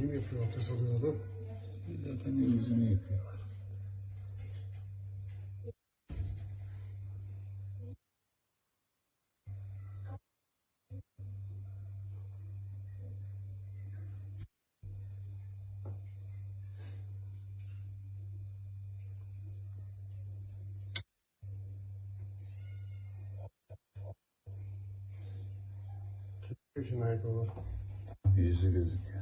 yapıyor, abdest alıyor adam. Zaten yüzünü yıkıyor. Yaşına ayakkabılar. Yüzü gözüküyor.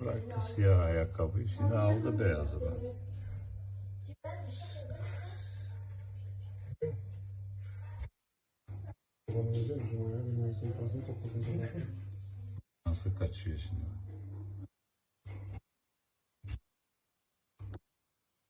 Bıraktı siyah ayakkabıyı, şimdi aldı beyazı bak. Nasıl kaçıyor şimdi?